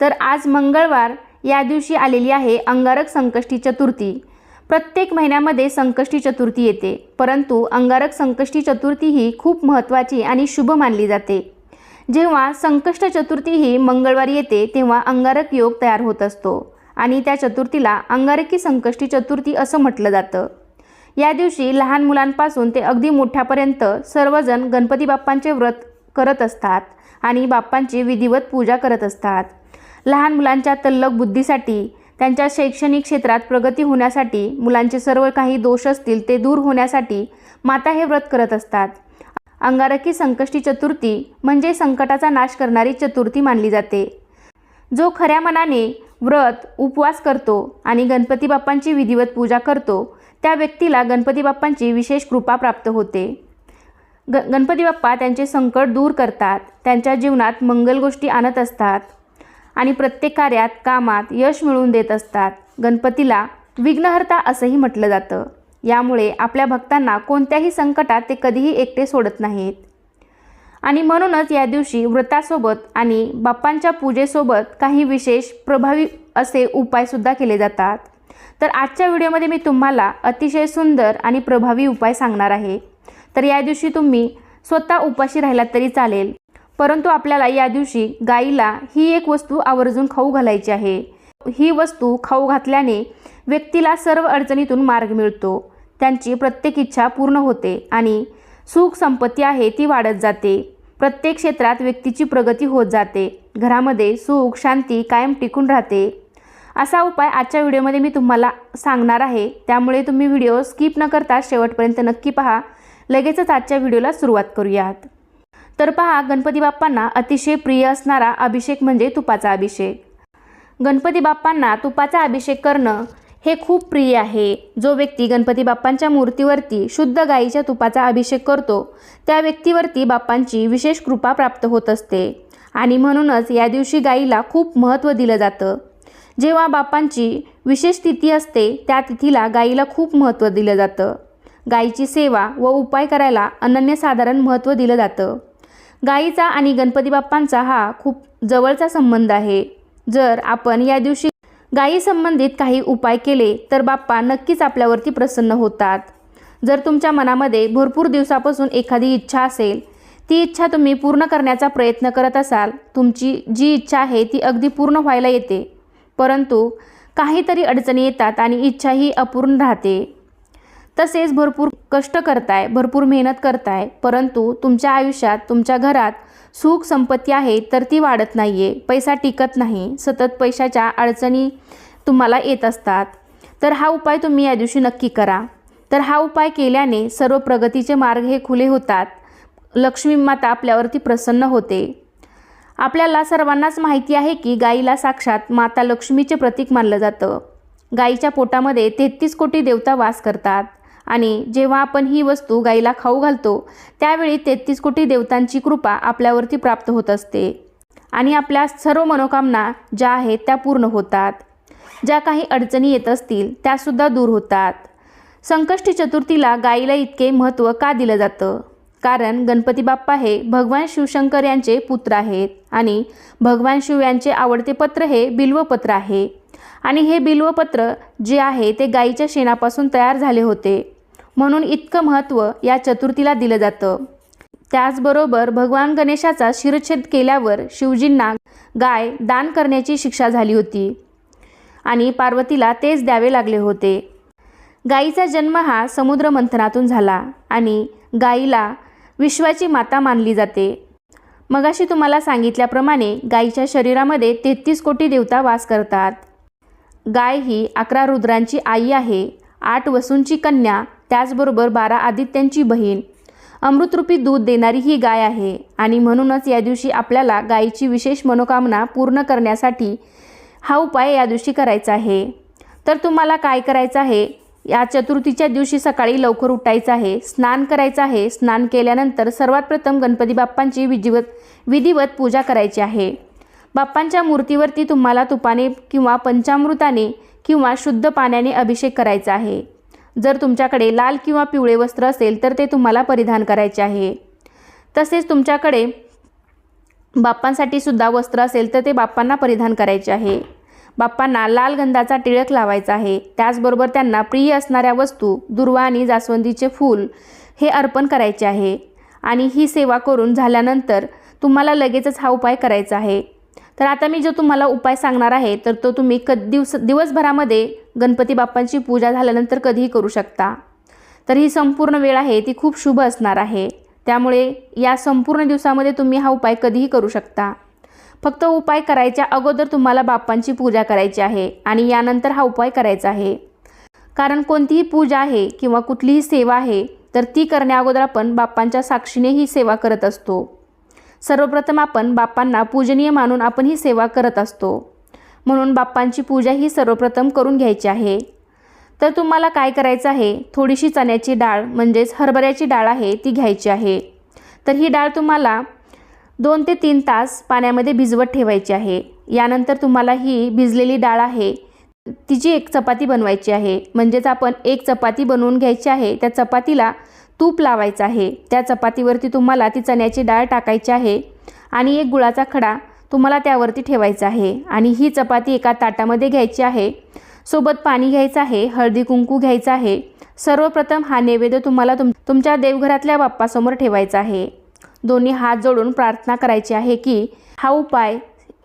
तर आज मंगळवार या दिवशी आलेली आहे अंगारक संकष्टी चतुर्थी. प्रत्येक महिन्यामध्ये संकष्टी चतुर्थी येते परंतु अंगारक संकष्टी चतुर्थी ही खूप महत्त्वाची आणि शुभ मानली जाते. जेव्हा संकष्ट चतुर्थी ही मंगळवारी येते तेव्हा अंगारक योग तयार होत असतो आणि त्या चतुर्थीला अंगारकी संकष्टी चतुर्थी असं म्हटलं जातं. या दिवशी लहान मुलांपासून ते अगदी मोठ्यापर्यंत सर्वजण गणपती बाप्पांचे व्रत करत असतात आणि बाप्पांची विधिवत पूजा करत असतात. लहान मुलांच्या तल्लक बुद्धीसाठी त्यांच्या शैक्षणिक क्षेत्रात प्रगती होण्यासाठी मुलांचे सर्व काही दोष असतील ते दूर होण्यासाठी माता हे व्रत करत असतात. अंगारकी संकष्टी चतुर्थी म्हणजे संकटाचा नाश करणारी चतुर्थी मानली जाते. जो खऱ्या मनाने व्रत उपवास करतो आणि गणपती बाप्पांची विधिवत पूजा करतो त्या व्यक्तीला गणपती बाप्पांची विशेष कृपा प्राप्त होते. ग गणपती बाप्पा त्यांचे संकट दूर करतात त्यांच्या जीवनात मंगल गोष्टी आणत असतात. आणि प्रत्येक कार्यात कामात यश मिळवून देत असतात. गणपतीला विघ्नहर्ता असंही म्हटलं जातं. यामुळे आपल्या भक्तांना कोणत्याही संकटात ते कधीही एकटे सोडत नाहीत. आणि म्हणूनच या दिवशी व्रतासोबत आणि बाप्पांच्या पूजेसोबत काही विशेष प्रभावी असे उपायसुद्धा केले जातात. तर आजच्या व्हिडिओमध्ये मी तुम्हाला अतिशय सुंदर आणि प्रभावी उपाय सांगणार आहे. तर या दिवशी तुम्ही स्वतः उपाशी राहिलात तरी चालेल. परंतु आपल्याला या दिवशी गाईला ही एक वस्तू आवर्जून खाऊ घालायची आहे. ही वस्तू खाऊ घातल्याने व्यक्तीला सर्व अडचणीतून मार्ग मिळतो. त्यांची प्रत्येक इच्छा पूर्ण होते आणि सुख संपत्ती आहे ती वाढत जाते. प्रत्येक क्षेत्रात व्यक्तीची प्रगती होत जाते. घरामध्ये सुख शांती कायम टिकून राहते. असा उपाय आजच्या व्हिडिओमध्ये मी तुम्हाला सांगणार आहे. त्यामुळे तुम्ही व्हिडिओ स्किप न करता शेवटपर्यंत नक्की पहा. लगेचच आजच्या व्हिडिओला सुरुवात करूयात. तर पहा गणपती बाप्पांना अतिशय प्रिय असणारा अभिषेक म्हणजे तुपाचा अभिषेक. गणपती बाप्पांना तुपाचा अभिषेक करणं हे खूप प्रिय आहे. जो व्यक्ती गणपती बाप्पांच्या मूर्तीवरती शुद्ध गाईच्या तुपाचा अभिषेक करतो त्या व्यक्तीवरती बाप्पांची विशेष कृपा प्राप्त होत असते. आणि म्हणूनच या दिवशी गाईला खूप महत्त्व दिलं जातं. जेव्हा बाप्पांची विशेष तिथी असते त्या तिथीला गाईला खूप महत्त्व दिलं जातं. गाईची सेवा व उपाय करायला अनन्यसाधारण महत्त्व दिलं जातं. गाईचा आणि गणपती बाप्पांचा हा खूप जवळचा संबंध आहे. जर आपण या दिवशी गायी संबंधित काही उपाय केले तर बाप्पा नक्कीच आपल्यावरती प्रसन्न होतात. जर तुमच्या मनामध्ये भरपूर दिवसापासून एखादी इच्छा असेल ती इच्छा तुम्ही पूर्ण करण्याचा प्रयत्न करत असाल तुमची जी इच्छा आहे ती अगदी पूर्ण व्हायला येते. परंतु काहीतरी अडचणी येतात आणि इच्छा ही अपूर्ण राहते. तसेच भरपूर कष्ट करताय भरपूर मेहनत करताय परंतु तुमच्या आयुष्यात तुमच्या घरात सुख संपत्ती आहे तर ती वाढत नाही आहे पैसा टिकत नाही. सतत पैशाच्या अडचणी तुम्हाला येत असतात. तर हा उपाय तुम्ही या दिवशी नक्की करा. तर हा उपाय केल्याने सर्व प्रगतीचे मार्ग हे खुले होतात. लक्ष्मी माता आपल्यावरती प्रसन्न होते. आपल्याला सर्वांनाच माहिती आहे की गाईला साक्षात माता लक्ष्मीचे प्रतीक मानलं जातं. गाईच्या पोटामध्ये तेहतीस कोटी देवता वास करतात. आणि जेव्हा आपण ही वस्तू गाईला खाऊ घालतो त्यावेळी तेहतीस कोटी देवतांची कृपा आपल्यावरती प्राप्त होत असते. आणि आपल्या सर्व मनोकामना ज्या आहेत त्या पूर्ण होतात. ज्या काही अडचणी येत असतील त्यासुद्धा दूर होतात. संकष्टी चतुर्थीला गाईला इतके महत्त्व का दिलं जातं? कारण गणपती बाप्पा हे भगवान शिवशंकर यांचे पुत्र आहेत आणि भगवान शिव यांचे आवडते पत्र हे बिल्वपत्र आहे. आणि हे बिल्वपत्र जे आहे ते गाईच्या शेणापासून तयार झाले होते. म्हणून इतकं महत्त्व या चतुर्थीला दिलं जातं. त्याचबरोबर भगवान गणेशाचा शिरच्छेद केल्यावर शिवजींना गाय दान करण्याची शिक्षा झाली होती आणि पार्वतीला तेच द्यावे लागले होते. गाईचा जन्म हा समुद्र मंथनातून झाला आणि गाईला विश्वाची माता मानली जाते. मगाशी तुम्हाला सांगितल्याप्रमाणे गाईच्या शरीरामध्ये तेहतीस कोटी देवता वास करतात. गाय ही अकरा रुद्रांची आई आहे आठ वसूंची कन्या त्याचबरोबर बारा आदित्यांची बहीण. अमृतरूपी दूध देणारी ही गाय आहे आणि म्हणूनच या दिवशी आपल्याला गायीची विशेष मनोकामना पूर्ण करण्यासाठी हा उपाय या दिवशी करायचा आहे. तर तुम्हाला काय करायचं आहे? या चतुर्थीच्या दिवशी सकाळी लवकर उठायचं आहे स्नान करायचं आहे. स्नान केल्यानंतर सर्वात प्रथम गणपती बाप्पांची विधिवत विधिवत पूजा करायची आहे. बाप्पांच्या मूर्तीवरती तुम्हाला तुपाने किंवा पंचामृताने किंवा शुद्ध पाण्याने अभिषेक करायचा आहे. जर तुमच्याकडे लाल किंवा पिवळे वस्त्र असेल तर ते तुम्हाला परिधान करायचे आहे. तसेच तुमच्याकडे बाप्पांसाठी सुद्धा वस्त्र असेल तर ते बाप्पांना परिधान करायचे आहे. बाप्पांना लाल गंधाचा टिळक लावायचा आहे. त्याचबरोबर त्यांना प्रिय असणाऱ्या वस्तू दुर्वा आणि जास्वंदीचे फूल हे अर्पण करायचे आहे. आणि ही सेवा करून झाल्यानंतर तुम्हाला लगेचच हा उपाय करायचा आहे. तर आता मी जो तुम्हाला उपाय सांगणार आहे तर तो तुम्ही क दिवस दिवसभरामध्ये गणपती बाप्पांची पूजा झाल्यानंतर कधीही करू शकता. तर ही संपूर्ण वेळ आहे ती खूप शुभ असणार आहे. त्यामुळे या संपूर्ण दिवसामध्ये तुम्ही हा उपाय कधीही करू शकता. फक्त उपाय करायच्या अगोदर तुम्हाला बाप्पांची पूजा करायची आहे आणि यानंतर हा उपाय करायचा आहे. कारण कोणतीही पूजा आहे किंवा कुठलीही सेवा आहे तर ती करण्याअगोदर आपण बाप्पांच्या साक्षीने ही सेवा करत असतो. सर्वप्रथम आपण बाप्पांना पूजनीय मानून आपण ही सेवा करत असतो. म्हणून बाप्पांची पूजा ही सर्वप्रथम करून घ्यायची आहे. तर तुम्हाला काय करायचं आहे? थोडीशी चण्याची डाळ म्हणजेच हरभऱ्याची डाळ आहे ती घ्यायची आहे. तर ही डाळ तुम्हाला दोन ते तीन तास पाण्यामध्ये भिजवत ठेवायची आहे. यानंतर तुम्हाला ही भिजलेली डाळ आहे तिची एक चपाती बनवायची आहे. म्हणजेच आपण एक चपाती बनवून घ्यायची आहे त्या चपातीला तूप लावायचं आहे. त्या चपातीवरती तुम्हाला ती चण्याची डाळ टाकायची आहे आणि एक गुळाचा खडा तुम्हाला त्यावरती ठेवायचं आहे. आणि ही चपाती एका ताटामध्ये घ्यायची आहे. सोबत पाणी घ्यायचं आहे हळदी कुंकू घ्यायचं आहे. सर्वप्रथम हा नैवेद्य तुम्हाला तुम तुमच्या देवघरातल्या बाप्पासमोर ठेवायचा आहे. दोन्ही हात जोडून प्रार्थना करायची आहे की हा उपाय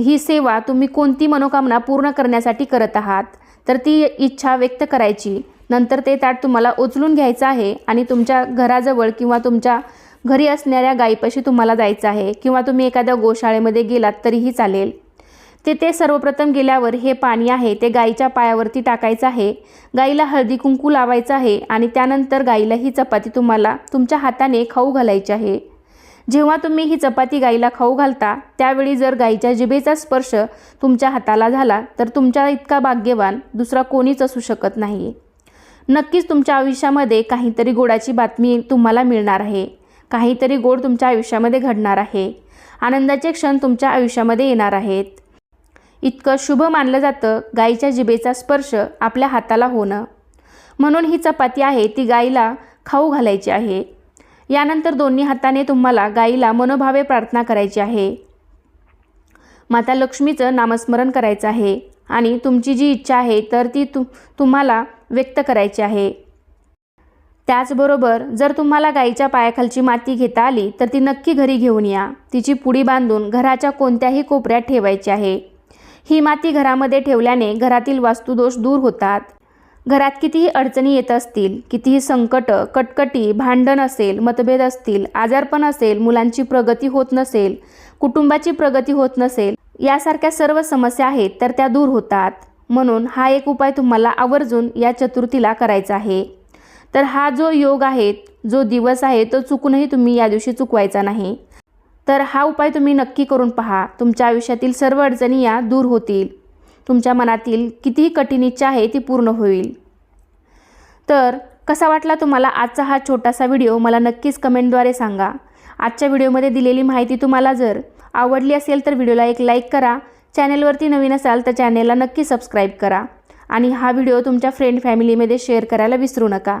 ही सेवा तुम्ही कोणती मनोकामना पूर्ण करण्यासाठी करत आहात? तर ती इच्छा व्यक्त करायची. नंतर ते ताट तुम्हाला उचलून घ्यायचं आहे आणि तुमच्या घराजवळ किंवा तुमच्या घरी असणाऱ्या गायीपाशी तुम्हाला जायचं आहे किंवा तुम्ही एखाद्या गोशाळेमध्ये गेलात तरीही चालेल. तेथे सर्वप्रथम गेल्यावर हे पाणी आहे ते गाईच्या पायावरती टाकायचं आहे. गाईला हळदी कुंकू लावायचं आहे आणि त्यानंतर गाईला ही चपाती तुम्हाला तुमच्या हाताने खाऊ घालायची आहे. जेव्हा तुम्ही ही चपाती गाईला खाऊ घालता त्यावेळी जर गाईच्या जिभेचा स्पर्श तुमच्या हाताला झाला तर तुमच्या इतका भाग्यवान दुसरा कोणीच असू शकत नाही. नक्कीच तुमच्या आयुष्यामध्ये काहीतरी गोडाची बातमी तुम्हाला मिळणार आहे. काहीतरी गोड तुमच्या आयुष्यामध्ये घडणार आहे. आनंदाचे क्षण तुमच्या आयुष्यामध्ये येणार आहेत. इतकं शुभ मानलं जातं गाईच्या जिभेचा स्पर्श आपल्या हाताला होणं. म्हणून ही चपाती आहे ती गाईला खाऊ घालायची आहे. यानंतर दोन्ही हाताने तुम्हाला गाईला मनोभावे प्रार्थना करायची आहे. माता लक्ष्मीचं नामस्मरण करायचं आहे आणि तुमची जी इच्छा आहे तर ती तु तुम्हाला व्यक्त करायची आहे. त्याचबरोबर जर तुम्हाला गाईच्या पायाखालची माती घेता आली तर ती नक्की घरी घेऊन या. तिची पुडी बांधून घराच्या कोणत्याही कोपऱ्यात ठेवायची आहे. ही माती घरामध्ये ठेवल्याने घरातील वास्तुदोष दूर होतात. घरात कितीही अडचणी येत असतील कितीही संकट कटकटी भांडण असेल मतभेद असतील आजारपण असेल मुलांची प्रगती होत नसेल कुटुंबाची प्रगती होत नसेल यासारख्या सर्व समस्या आहेत तर त्या दूर होतात. म्हणून हा एक उपाय तुम्हाला आवर्जून या चतुर्थीला करायचा आहे. तर हा जो योग आहे जो दिवस आहे तो चुकूनही तुम्ही या दिवशी चुकवायचा नाही. तर हा उपाय तुम्ही नक्की करून पहा. तुमच्या आयुष्यातील सर्व अडचणी या दूर होतील. तुमच्या मनातील कितीही कठीण इच्छा आहे ती पूर्ण होईल. तर कसा वाटला तुम्हाला आजचा हा छोटासा व्हिडिओ? मला नक्कीच कमेंटद्वारे सांगा. आजच्या व्हिडिओमध्ये दिलेली माहिती तुम्हाला जर आवडली असेल तर व्हिडिओला एक लाईक करा. चॅनेलवरती नवीन असाल तर चॅनेलला नक्की सबस्क्राईब करा. आणि हा व्हिडिओ तुमच्या फ्रेंड फॅमिलीमध्ये शेअर करायला विसरू नका.